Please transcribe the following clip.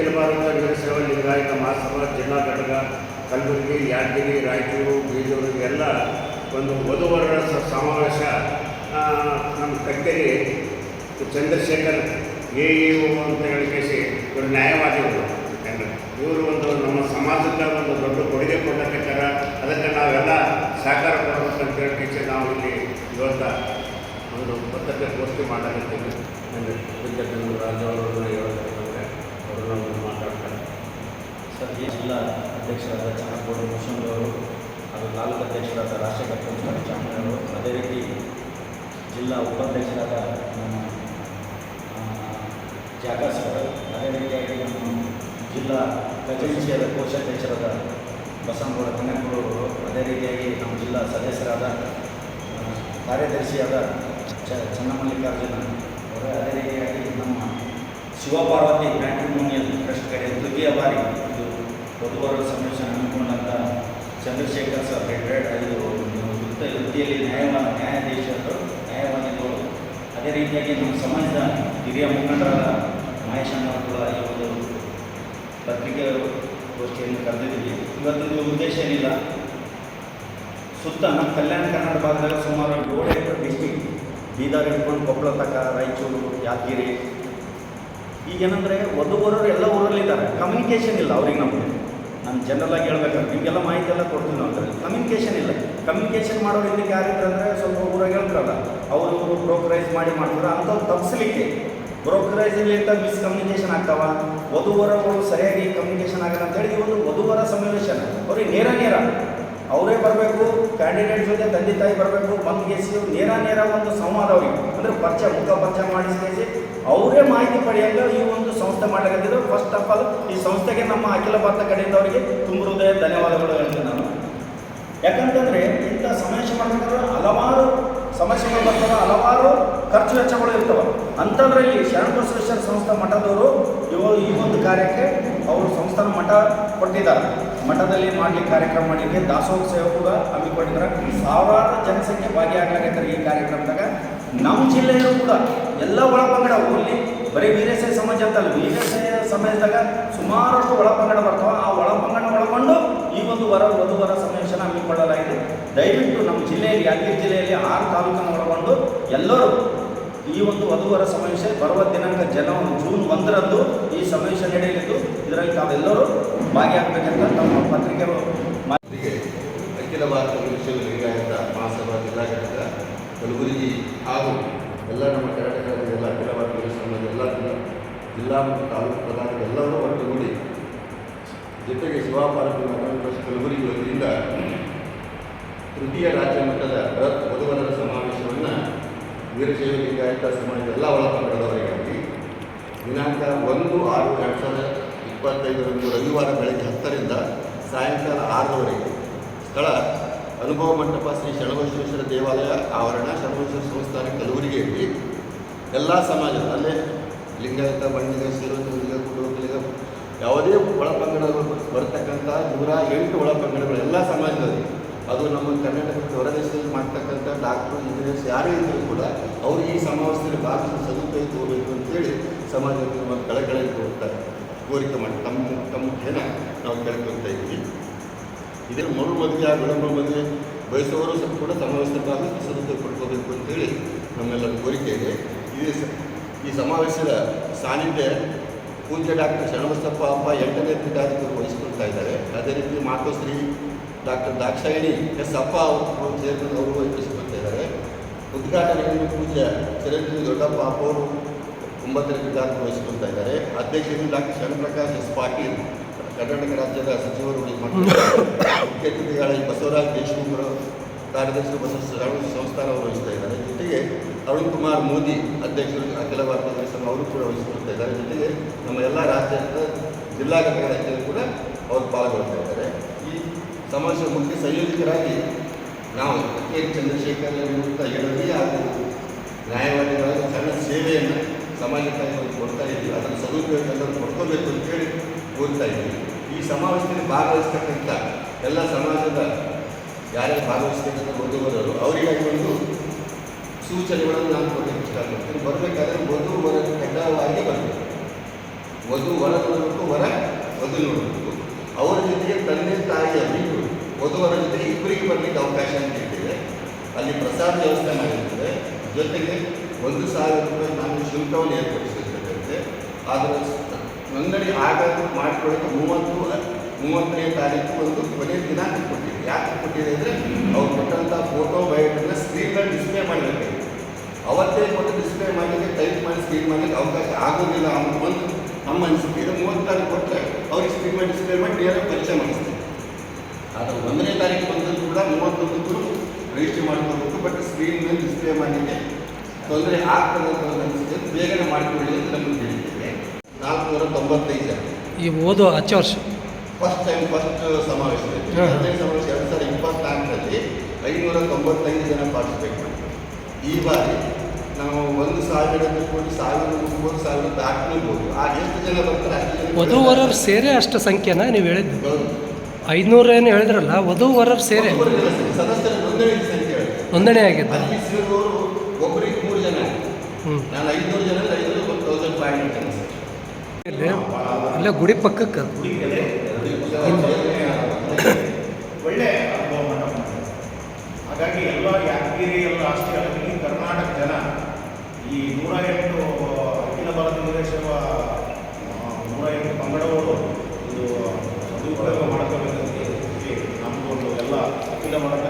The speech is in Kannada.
ಅಖಿಲ ಭಾರತ ವೀರಶೈವ ಲಿಂಗಾಯತ ಮಹಾಸಭಾ, ಜಿಲ್ಲಾ ಘಟಕ ಕಲಬುರಗಿ ಯಾದಗಿರಿ, ರಾಯಚೂರು, ಬೀದೂರು, ಎಲ್ಲ ಒಂದು ವಧುವರರ ಸಮಾವೇಶ ನಮ್ಮ ಕಕ್ಕೇರಿ ಚಂದ್ರಶೇಖರ್ ಎ ಇ ಅಂತ ಹೇಳಿಕೇಸಿ ಇವರು ನ್ಯಾಯವಾದಿಗಳು. ಇವರು ಒಂದು ನಮ್ಮ ಸಮಾಜದ ಒಂದು ದೊಡ್ಡ ಕೊಡುಗೆ ಕೊಡಲಿಕ್ಕಾರ ಅದಕ್ಕೆ ನಾವೆಲ್ಲ ಸಹಕಾರ ಕೊಡಬೇಕಂತ ಹೇಳಿ ನಾವು ಇಲ್ಲಿ ಇವತ್ತ ಒಂದು ಪತ್ರಿಕೆ ಗೋಷ್ಠಿ ಮಾಡಲಿದ್ದೇವೆ ವಿದ್ಯಾರ್ಥಿಗಳು ರಾಜು ಅವರನ್ನು ಹೇಳಬೇಕಂದ್ರೆ ಅವರು ಮಾತಾಡ್ತಾರೆ. ಸರ್, ಈ ಜಿಲ್ಲಾ ಅಧ್ಯಕ್ಷರಾದ ಚನ್ನಕೋಡು ಮುಷಂಗವರು ಹಾಗೂ ತಾಲೂಕು ಅಧ್ಯಕ್ಷರಾದ ಕುಮಾರ್ ಚಾಮರಾಜ್ ಅದೇ ರೀತಿ ಜಿಲ್ಲಾ ಉಪಾಧ್ಯಕ್ಷರಾದ ನಮ್ಮ ಜಾಗಸ್ ಅವರು ಅದೇ ರೀತಿಯಾಗಿ ನಮ್ಮ ಜಿಲ್ಲಾ ಕಚೇರಿಯಾದ ಕೋಶಾಧ್ಯಕ್ಷರಾದ ಬಸನಗೌಡ ಅವರು ಅದೇ ರೀತಿಯಾಗಿ ನಮ್ಮ ಜಿಲ್ಲಾ ಸದಸ್ಯರಾದ ಕಾರ್ಯದರ್ಶಿಯಾದ ಚನ್ನಮಲ್ಲಿಕಾರ್ಜುನ ಅವರು ಅದೇ ರೀತಿಯಾಗಿ ನಮ್ಮ ಶಿವಪಾರ್ವತಿ ಮ್ಯಾಟ್ರಿಮೋನಿಯಲ್ ಟ್ರಸ್ಟ್ ಕಡೆ ತೃತೀಯ ಬಾರಿ ಇದು ವಧುವರರ ಸಮಾವೇಶ ಹಮ್ಮಿಕೊಂಡಂಥ ಚಂದ್ರಶೇಖರ್ ಸರ್ ರಿಟೈರ್ಡ್ ಇದು ವೃತ್ತ ವೃತ್ತಿಯಲ್ಲಿ ನ್ಯಾಯವಾ ನ್ಯಾಯಾಧೀಶರು ನ್ಯಾಯವಾದಿಗಳು ಅದೇ ರೀತಿಯಾಗಿ ನಮ್ಮ ಸಮಾಜದ ಹಿರಿಯ ಮುಖಂಡರಾದ ಮಹೇಶ್ ಅಣ್ಣವರು ಕೂಡ ಈ ಒಂದು ಪತ್ರಿಕೆ ಗೋಷ್ಠಿಯನ್ನು ಕರೆದಿದ್ದೀವಿ. ಇವತ್ತಿನ ಉದ್ದೇಶ ಏನಿಲ್ಲ. ಸುತ್ತ ನಮ್ಮ ಕಲ್ಯಾಣ ಕರ್ನಾಟಕ ಭಾಗದಾಗ ಸುಮಾರು ಏಳು ಎಕರೆ ಡಿಸ್ಟಿಕ್ ಬೀದರ್ ಹಿಡ್ಕೊಂಡು ಕೊಪ್ಪಳ ತಕ್ಕ ರಾಯಚೂರು ಯಾದಗಿರಿ ಈಗೇನಂದರೆ ವಧುವರರು ಎಲ್ಲ ಊರಲ್ಲಿದ್ದಾರೆ ಕಮ್ಯುನಿಕೇಷನ್ ಇಲ್ಲ ಅವ್ರಿಗೆ ನಮಗೆ. ನಾನು ಆಗಿ ಹೇಳ್ಬೇಕಂದ್ರೆ ನಿಮಗೆಲ್ಲ ಮಾಹಿತಿ ಎಲ್ಲ ಕೊಡ್ತೀವಿ ನಾವು ಅಂದರೆ ಕಮ್ಯುನಿಕೇಷನ್ ಇಲ್ಲ. ಕಮ್ಯುನಿಕೇಷನ್ ಮಾಡೋರು ಇದಕ್ಕೆ ಯಾರಿದ್ರೆ ಅಂದರೆ ಸ್ವಲ್ಪ ಊರಾಗ ಹೇಳ್ತಾರಲ್ಲ, ಅವರು ಬ್ರೋಕರೈಸ್ ಮಾಡಿ ಮಾಡ್ತಾರೆ, ಅಂಥವ್ರು ತಪ್ಪಿಸ್ಲಿಕ್ಕೆ ಬ್ರೋಕರೈಸಲ್ಲಿಂದ ಮಿಸ್ಕಮ್ಯುನಿಕೇಷನ್ ಆಗ್ತಾವ? ವಧುವರಗಳು ಸರಿಯಾಗಿ ಕಮ್ಯುನಿಕೇಶನ್ ಆಗಲ್ಲ ಅಂತೇಳಿ ಈ ಒಂದು ವಧುವರ ಸಮಾವೇಶನ ಅವ್ರಿಗೆ ನೇರ ನೇರ. ಅವರೇ ಬರಬೇಕು ಕ್ಯಾಂಡಿಡೇಟ್ ಜೊತೆ ತಂದೆ ತಾಯಿ ಬರಬೇಕು ಬಂದು ಗೆಸಿ ನೇರ ನೇರ ಒಂದು ಸಂವಾದ ಅವ್ರಿಗೆ. ಅಂದರೆ ಪರಿಚಯ ಮುಖ ಪರಿಚಯ ಮಾಡಿಸಿ ಅವರೇ ಮಾಹಿತಿ ಪಡೆಯಲು ಈ ಒಂದು ಸಂಸ್ಥೆ ಮಾಡಲಿದ್ದು ಫಸ್ಟ್ ಆಫ್ ಆಲ್ ಈ ಸಂಸ್ಥೆಗೆ ನಮ್ಮ ಅಖಿಲ ಭಾರತ ಕಡೆಯಿಂದ ಅವರಿಗೆ ತುಂಬ ಹೃದಯ ಧನ್ಯವಾದಗಳು ಹೇಳ್ತೀನಿ ನಾನು. ಯಾಕಂತಂದರೆ ಇಂಥ ಸಮಾವೇಶ ಮಾಡಬೇಕಾದ್ರೆ ಹಲವಾರು ಸಮಸ್ಯೆಗಳು ಬರ್ತವೆ, ಹಲವಾರು ಖರ್ಚು ವೆಚ್ಚಗಳು ಇರ್ತವೆ. ಅಂಥದ್ರಲ್ಲಿ ಶರಣಬಸವೇಶ್ವರ ಸಂಸ್ಥೆ ಮಠದವರು ಇವ ಈ ಒಂದು ಕಾರ್ಯಕ್ಕೆ ಅವರು ಸಂಸ್ಥಾನ ಮಠ ಕೊಟ್ಟಿದ್ದಾರೆ. ಮಠದಲ್ಲಿ ಮಾಡಲಿ ಕಾರ್ಯಕ್ರಮ ಮಾಡಲಿಕ್ಕೆ ದಾಸೋಹ ಸೇವೆ ಕೂಡ ಹಮ್ಮಿಕೊಂಡಿದ್ದಾರೆ ಸಾವಿರಾರು ಜನಸಂಖ್ಯೆ ಭಾಗಿಯಾಗಲಾಗತ್ತಾರೆ ಈ ಕಾರ್ಯಕ್ರಮದಾಗ. ನಮ್ಮ ಜಿಲ್ಲೆಯಲ್ಲೂ ಕೂಡ ಎಲ್ಲ ಒಳಪಂಗಡ ಊರಲ್ಲಿ ಬರೀ ವೀರಸೆ ಸಮಾಜ ಅಂತಲ್ಲ ವೀರಶೈವ ಸಮಾಜದಾಗ ಸುಮಾರಷ್ಟು ಒಳಪಂಗಡ ಬರ್ತಾವೆ. ಆ ಒಳಪಂಗಡ ಒಳಗೊಂಡು ಈ ಒಂದು ವರ ವಧುವರ ಸಮಾವೇಶನ ಹಮ್ಮಿಕೊಳ್ಳಲಾಗಿದೆ ದಯವಿಟ್ಟು ನಮ್ಮ ಜಿಲ್ಲೆಯಲ್ಲಿ, ಯಾದಗಿರಿ ಜಿಲ್ಲೆಯಲ್ಲಿ ಆರು ತಾಲೂಕನ್ನು ಒಳಗೊಂಡು ಎಲ್ಲರೂ ಈ ಒಂದು ವಧುವರ ಸಮಾವೇಶ ಬರುವ ದಿನಾಂಕ ಜನವರಿ ಜೂನ್ ಒಂದರಂದು ಈ ಸಮಾವೇಶ ನಡೆಯಲಿದ್ದು, ಇದರಲ್ಲಿ ತಾವೆಲ್ಲರೂ ಭಾಗಿಯಾಗಬೇಕಂತ ನಮ್ಮ ಪತ್ರಿಕೆ ಅಖಿಲ ಭಾರತ ವಿಶ್ವವಿದ್ಯಾಲಯದ ಮಹಾಸಭಾ ಜಿಲ್ಲಾ ಘಟಕ ಕಲಬುರಗಿ ಹಾಗೂ ಎಲ್ಲ ನಮ್ಮ ಕರ್ನಾಟಕದ ಅಖಿಲ ಭಾರತ ವಿಶ್ವವಿದ್ಯಾಲಯದ ಎಲ್ಲ ಜಿಲ್ಲಾ ಮತ್ತು ತಾಲೂಕು ಪ್ರಧಾನದ ಎಲ್ಲರೂ ಒಟ್ಟುಗೂಡಿ ಜೊತೆಗೆ ಟ್ರಸ್ಟ್ ಕಲಬುರಗಿ ವತಿಯಿಂದ ತೃತೀಯ ರಾಜ್ಯ ಮಟ್ಟದ ಬೃಹತ್ ವೀರಶೈವ ಲಿಂಗಾಯತ ಸಮಾಜ ಎಲ್ಲ ಒಳಪಂಗಡದವರಿಗಾಗಿ ದಿನಾಂಕ ಒಂದು ಆರು ಎರಡು ಸಾವಿರದ ಇಪ್ಪತ್ತೈದರಂದು ರವಿವಾರ ಬೆಳಗ್ಗೆ ಹತ್ತರಿಂದ ಸಾಯಂಕಾಲ ಆರರವರೆಗೆ ಸ್ಥಳ ಅನುಭವ ಮಂಟಪ ಶ್ರೀ ಶರಣಬಸವೇಶ್ವರ ದೇವಾಲಯ ಆವರಣ ಶರಣಬಸವೇಶ್ವರ ಸಂಸ್ಥಾನ ಕಲಬುರಗಿಯಲ್ಲಿ. ಎಲ್ಲ ಸಮಾಜದ, ಅಲ್ಲೇ ಲಿಂಗಾಯತ ಬಂಡಿಗ ಸೇರುವಂತ ಕುಟುಂಬಗಳಿಗ ಯಾವುದೇ ಒಳಪಂಗಡಗಳು ಬರ್ತಕ್ಕಂಥ ನೂರ ಎಂಟು ಒಳಪಂಗಡಗಳು ಎಲ್ಲ ಸಮಾಜದಲ್ಲಿ. ಅದು ನಮ್ಮ ಕರ್ನಾಟಕದ ಹೊರದೇಶದಲ್ಲಿ ಮಾಡ್ತಕ್ಕಂಥ ಡಾಕ್ಟ್ರು, ಇಂಜಿನಿಯರ್ಸ್ ಯಾರೇ ಇದ್ದರೂ ಕೂಡ ಅವರು ಈ ಸಮಾವೇಶದಲ್ಲಿ ಭಾಗವಹಿಸಿ ಸದುಪಯೋಗ ತಗೋಬೇಕು ಅಂತೇಳಿ ಸಮಾಜದಲ್ಲಿ ನಮ್ಮ ಕಳಕಳಿಗೆ ಹೋಗ್ತಾರೆ. ಕೋರಿಕೆ ಮಾಡಿ. ತಮ್ಮ ತಮ್ಮ ಜನ ನಾವು ಕೇಳ್ಕೊಳ್ತಾ ಇದ್ದೀವಿ. ಇದರ ಮರು ಮದುವೆ ಆ ವಿಳಂಬ ಮದುವೆ ಬಯಸುವವರು ಕೂಡ ಸಮಾವೇಶದ ಭಾಗವಹಿಸಿ ಸದುಪಯೋಗ ಪಡ್ಕೋಬೇಕು ಅಂತೇಳಿ ನಮ್ಮೆಲ್ಲರ ಕೋರಿಕೆ ಇದೆ. ಇದೇ ಈ ಸಮಾವೇಶದ ಸಾನ್ನಿಧ್ಯ ಪೂಜ್ಯ ಡಾಕ್ಟರ್ ಶರಣಬಸಪ್ಪ ಅಪ್ಪ ಎಂಟನೇ ಪೀಠಾಧಿಕಾರಿ ವಹಿಸ್ಕೊಳ್ತಾ ಇದ್ದಾರೆ. ಅದೇ ರೀತಿ ಮಾತೋಶ್ರೀ ಡಾಕ್ಟರ್ ದಾಕ್ಷಾಯಿಣಿ ಎಸ್ ಅಪ್ಪ ಅವರು ಚೇರ್ಮನ್ ಅವರು ಉದ್ಘಾಟನೆಯನ್ನು ಪೂಜ್ಯ ಚಿರಂಜೀವಿ ದೊಡ್ಡಪ್ಪ ಅವರು ಒಂಬತ್ತನೇ ವಿಧಾನ ವಹಿಸಿಕೊಳ್ತಾ ಇದ್ದಾರೆ. ಅಧ್ಯಕ್ಷರು ಡಾಕ್ಟರ್ ಶರಣಪ್ರಕಾಶ್ ಎಸ್ ಪಾಟೀಲ್, ಕರ್ನಾಟಕ ರಾಜ್ಯದ ಸಚಿವರು ಮುಖ್ಯ ಅತಿಥಿಗಳಾಗಿ ಬಸವರಾಜ್ ದೇಶಮುಖ್ ಅವರು, ಕಾರ್ಯದರ್ಶಿ ಬಸವ ಸಂಸ್ಥಾನ ಅವರು ವಹಿಸ್ತಾ ಇದ್ದಾರೆ. ಜೊತೆಗೆ ಅರುಣ್ ಕುಮಾರ್ ಮೋದಿ ಅಧ್ಯಕ್ಷರು ಅಖಿಲ ಭಾರತ ಸಂಘ ಅವರು ಕೂಡ ವಹಿಸಿಕೊಳ್ತಾ ಇದ್ದಾರೆ. ಜೊತೆಗೆ ನಮ್ಮ ಎಲ್ಲ ರಾಜ್ಯದ ಜಿಲ್ಲಾ ಅಧ್ಯಕ್ಷರು ಕೂಡ ಅವರು ಪಾಲ್ಗೊಳ್ತಾ ಇದ್ದಾರೆ. ಈ ಸಮಾಜದ ಮುಖ್ಯ ಸಂಯೋಜಕರಾಗಿ ನಾವು ಕೆ ಚಂದ್ರಶೇಖರ್ ಮುಕ್ತ ಹೇಳಿ ಅದು ನ್ಯಾಯವಾದಿಗಳಲ್ಲಿ ಸಣ್ಣ ಸೇವೆಯನ್ನು ಸಮಾಜಕ್ಕಾಗಿ ನಾವು ಕೊಡ್ತಾ ಇದ್ದೀವಿ. ಅದನ್ನು ಸದುಪಯೋಗ ಎಲ್ಲರೂ ಕೊಡ್ಕೋಬೇಕು ಅಂತೇಳಿ ಓದ್ತಾ ಇದ್ದೀವಿ. ಈ ಸಮಾವೇಶದಲ್ಲಿ ಭಾಗವಹಿಸ್ತಕ್ಕಂಥ ಎಲ್ಲ ಸಮಾಜದ ಯಾರ್ಯಾರು ಭಾಗವಹಿಸ್ತಕ್ಕಂಥ ವಧುವರರು ಅವರಿಗಾಗಿ ಒಂದು ಸೂಚನೆಗಳನ್ನು ನಾನು ಕೊಡಲಿಕ್ಕೆ ಇಷ್ಟಪಡ್ತೀನಿ ಬರಬೇಕಾದ್ರೆ ವಧು ವರ ಕಡ್ಡಾಯವಾಗಿ ಬರಬೇಕು. ವಧು ವರ ನೋಡಬೇಕು, ವರ ವಧು ನೋಡಬೇಕು. ಅವರ ಜೊತೆಗೆ ತಂದೆ ತಾಯಿಯ ಬಿಟ್ಟು ವಧುವರ ಜೊತೆ ಇಬ್ಬರಿಗೆ ಬರಲಿಕ್ಕೆ ಅವಕಾಶ ಅಂತ ಇಟ್ಟಿದೆ ಅಲ್ಲಿ ಪ್ರಸಾದ ವ್ಯವಸ್ಥೆ ಮಾಡಿರ್ತದೆ ಜೊತೆಗೆ ಒಂದು ಸಾವಿರ ರೂಪಾಯಿ ನಾನು ಶುಲ್ಕವನ್ನು ಏರ್ಪಡಿಸಿರ್ತಕ್ಕಂತೆ ಆದರೆ ನೋಂದಣಿ ಆಗ ಮಾಡಿಕೊಳ್ಳೋಕೆ ಮೂವತ್ತು, ಮೂವತ್ತನೇ ತಾರೀಕು ಒಂದು ಕೊನೆ ದಿನಾಂಕ ಕೊಟ್ಟಿದೆ. ಯಾಕೆ ಕೊಟ್ಟಿದೆ ಅಂದರೆ ಅವ್ರು ಕೊಟ್ಟಂಥ ಫೋಟೋ ಬಯೋಟನ್ನ ಸ್ಕ್ರೀನಲ್ಲಿ ಡಿಸ್ಪ್ಲೇ ಮಾಡಬೇಕು. ಅವತ್ತೇ ಕೊಟ್ಟು ಡಿಸ್ಪ್ಲೇ ಮಾಡಲಿಕ್ಕೆ ಟೈಪ್ ಮಾಡಿ ಸ್ಕ್ರೀನ್ ಮಾಡಲಿಕ್ಕೆ ಅವಕಾಶ ಆಗೋದಿಲ್ಲ ಅಂತ ಒಂದು ನಮ್ಮ ಅನಿಸಿಕೆ. ಇದು ಮೂವತ್ತು ತಾರೀಕು ಕೊಟ್ಟರೆ ಅವ್ರಿಗೆ ಸ್ಕ್ರೀನ್ ಮಾಡಿ ಡಿಸ್ಪ್ಲೇ ಮಾಡಿ ನೇರ ಪರಿಚಯ ಮಾಡಿಸ್ತೀವಿ. ಆದರೆ ಒಂದನೇ ತಾರೀಕು ಬಂದದ್ದು ಕೂಡ ಮೂವತ್ತೊಂದಕ್ಕೂ ರಿಜಿಸ್ಟ್ರಿ ಮಾಡಿಕೊಳ್ಬೇಕು ಬಟ್ ಸ್ಕ್ರೀನ್ ಮೇಲೆ ಡಿಸ್ಪ್ಲೇ ಮಾಡಲಿಕ್ಕೆ ತೊಂದರೆ ಆಗ್ತದೆ ಅಂತ ಬೇಗನೆ ಮಾಡಿಕೊಳ್ಳಿ ಅಂತ ನಮಗೆ ತಿಳಿದ್ದೇವೆ ನಾಲ್ಕುನೂರ ತೊಂಬತ್ತೈದು ಜನ ಈ ಓದು ಹಚ್ಚ ವರ್ಷ. ಫಸ್ಟ್ ಟೈಮ್ ಫಸ್ಟ್ ಸಮಾವೇಶ. ಇದೆ. ಹಾ. ಎರಡನೇ ಸಮಾವೇಶ ಎರಡು ಸಾವಿರದ ಇಪ್ಪತ್ನಾಲ್ಕರಲ್ಲಿ ಐನೂರ ತೊಂಬತ್ತೈದು ಜನ ಪಾರ್ಟಿಸಿಪೇಟ್ ಮಾಡಿದ್ರು. ಈ ಬಾರಿ ನಾವು ಒಂದು ಸಾವಿರ ಕೋಟಿ ಸಾವಿರ ಮೂವತ್ತು ಸಾವಿರ ದಾಟ್ಬೋದು ಆ ಎಷ್ಟು ಜನ ಬರ್ತಾರೆ ವಧುವರರು ಸೇರೆ ಅಷ್ಟು ಸಂಖ್ಯೆನ ನೀವು ಹೇಳಿದ್ದು. ಐದುನೂರು ಏನು ಹೇಳಿದ್ರಲ್ಲ ವಧುವರರು ಸೇರೆ. ಸೇರಿ. ಸದಸ್ಯರ ನೋಂದಣಿ ಸಂಖ್ಯೆ ಹೇಳ್ತಾರೆ. ನೋಂದಣಿ ಆಗಿದ್ದ. ಅಲ್ಲಿ ಸೇರುವವರು ಒಬ್ಬರಿಗೆ ಮೂರು ಜನ. ಹ್ಞೂ ನಾನು ಐದುನೂರು ಜನ ಅಂದ್ರೆ ಐದುನೂರು ಒಂದು ತೌಸಂಡ್ ಫೈವ್ ಹಂಡ್ರೆಡ್ ಸರ್ ಇಲ್ಲಿ ಇಲ್ಲ ಗುಡಿ ಪಕ್ಕಕ್ಕೆ. ಒಳ್ಳೆ ಅನುಭವವನ್ನು ಹಾಗಾಗಿ ಎಲ್ಲ ಯಾದಗಿರಿ ಎಲ್ಲ ಅಷ್ಟೇ ಅಲ್ಲ ಇಡೀ ಕರ್ನಾಟಕ ಜನ ಈ ನೂರ ಎಂಟು ಅಖಿಲ ಭಾರತ ವೀರಶೈವ ಆ, ನೂರ ಎಂಟು ಇದು ಸದುಪಯೋಗ